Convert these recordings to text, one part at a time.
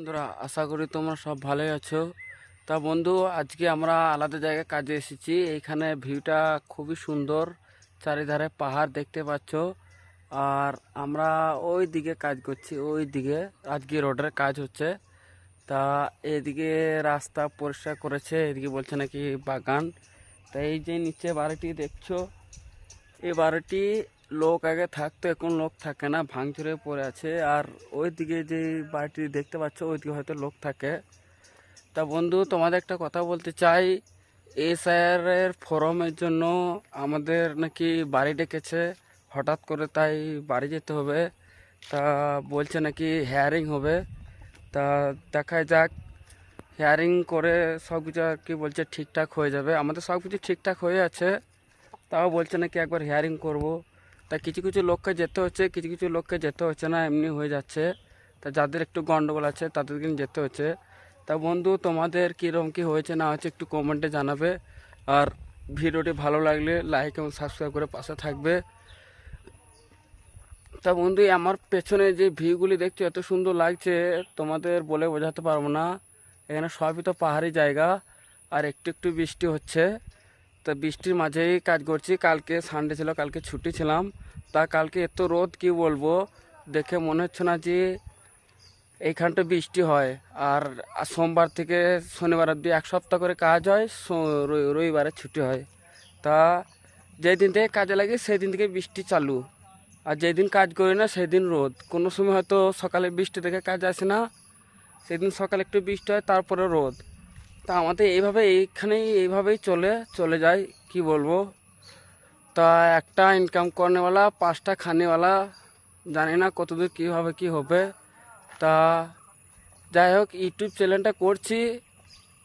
বন্ধুরা, আশা করি তোমরা সব ভালোই আছো। তা বন্ধু, আজকে আমরা আলাদা জায়গায় কাজে এসেছি। এইখানে ভিউটা খুবই সুন্দর, চারিধারে পাহাড় দেখতে পাচ্ছ। আর আমরা ওই দিকে কাজ করছি ওই দিকে আজকে রোডের কাজ হচ্ছে। তা এদিকে রাস্তা পরিষ্কার করেছে, এদিকে বলছে নাকি বাগান। তা এই যে নিচে বাড়িটি দেখছ, এই বাড়িটি লোক আগে থাকতো, এখন লোক থাকে না, ভাঙচুরে পড়ে আছে। আর ওই দিকে যে বাড়িটি দেখতে পাচ্ছ ওই দিকে হয়তো লোক থাকে। তা বন্ধু, তোমাদের একটা কথা বলতে চাই। এসআইআরের ফরমের জন্য আমাদের নাকি বাড়ি ডেকেছে। হঠাৎ করে তাই বাড়ি যেতে হবে। তা বলছে নাকি হেয়ারিং হবে। তা দেখা যাক। হেয়ারিং করে সব কিছু আর কি বলছে, ঠিকঠাক হয়ে যাবে। আমাদের সব কিছু ঠিকঠাক হয়ে আছে। তাও বলছে নাকি একবার হেয়ারিং করব। তা কিছু কিছু লোককে যেতে হচ্ছে, কিছু কিছু লোককে যেতে হচ্ছে না, এমনি হয়ে যাচ্ছে। তা যাদের একটু গন্ডগোল আছে, তাদেরকে নিয়ে যেতে হচ্ছে। তা বন্ধু, তোমাদের কীরকম কী হয়েছে না হয়েছে একটু কমেন্টে জানাবে। আর ভিডিওটি ভালো লাগলে লাইক এবং সাবস্ক্রাইব করে পাশে থাকবে। তা বন্ধু আমার পেছনে যে ভিউগুলি দেখছ, এত সুন্দর লাগছে, তোমাদের বলে বোঝাতে পারব না। এখানে সবই তো পাহাড়ি জায়গা, আর একটু একটু বৃষ্টি হচ্ছে। তো বৃষ্টির মাঝেই কাজ করছি। কালকে সানডে ছিল, কালকে ছুটি ছিলাম। তা কালকে এত রোদ, কি বলব? দেখে মনে হচ্ছে না যে এইখানটা বৃষ্টি হয়। আর সোমবার থেকে শনিবার অবধি এক সপ্তাহ করে কাজ হয় রবিবারে ছুটি হয়। তা যেই দিন থেকে কাজে লাগে সেই দিন থেকে বৃষ্টি চালু। আর যেদিন কাজ করি না, সেদিন রোদ। কোনো সময় হয়তো সকালে বৃষ্টি থেকে কাজ আসে না। সেদিন সকালে একটু বৃষ্টি হয়, তারপরে রোদ। তা আমাদের এইভাবে এইখানেই এইভাবেই চলে চলে যায়, কি বলব? তা একটা ইনকাম করেনেওয়ালা, পাঁচটা খানেওয়ালা, জানি না কতদূর কীভাবে কি হবে। তা যাই হোক ইউটিউব চ্যানেলটা করছি।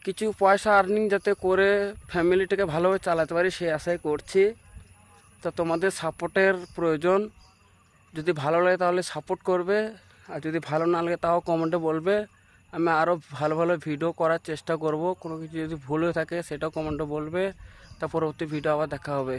কিছু পয়সা আর্নিং যাতে করে ফ্যামিলিটাকে ভালোভাবে চালাতে পারি, সেই আশায় করছি। তা তোমাদের সাপোর্টের প্রয়োজন। যদি ভালো লাগে তাহলে সাপোর্ট করবে। আর যদি ভালো না লাগে তাও কমেন্টে বলবে। আমি আরও ভালো ভালো ভিডিও করার চেষ্টা করব। কোনো কিছু যদি ভুল হয়ে থাকে, সেটাও কমেন্টে বলবে। তা পরবর্তী ভিডিও আবার দেখা হবে।